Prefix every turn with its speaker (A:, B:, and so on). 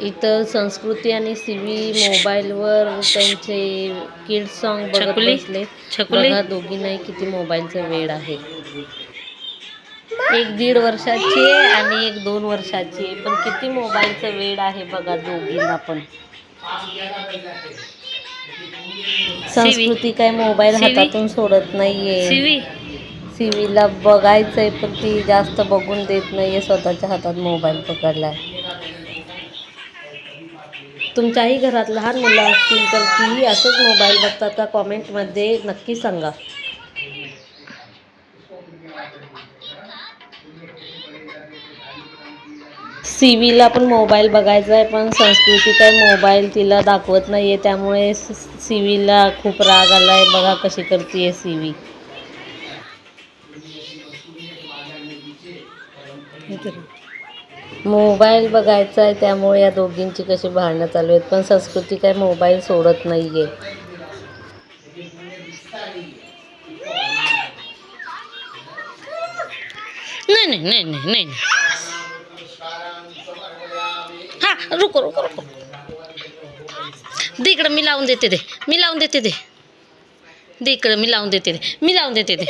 A: इथं संस्कृती आणि सीवी मोबाईलवर त्यांचे किड सॉन्ग बघत? बसले? बघा दोघींनाही किती मोबाईलचा वेळ आहे. एक दीड वर्षाची आहे आणि एक दोन वर्षाची आहे. पण किती मोबाईलचा वेळ आहे बघा दोघींना पण. संस्कृती काय मोबाईल? हातातून सोडत नाहीये. सीवीला बघायचंय पण ती जास्त बघून देत नाहीये स्वतःच्या हातात मोबाईल पकडलाय. तुमच्याही घरात लहान मुलं असतील तर तीही असंच मोबाईल बघतात का कॉमेंटमध्ये नक्की सांगा. सीवीला पण मोबाईल बघायचा आहे पण संस्कृती काय मोबाईल तिला दाखवत नाही आहे त्यामुळे सीवीला खूप राग आला आहे बघा कशी करते सीवी मोबाईल बघायचा आहे त्यामुळे या दोघींची कशी भांडणं चालू आहेत. पण संस्कृती काय मोबाईल सोडत नाही
B: नाही नाही नाही नाही नाही नाही. हां रुको रुको रुको. दे इकडं मी लावून देते दे. मी लावून देते दे. दे इकडं मी लावून देते दे. मी लावून देते दे.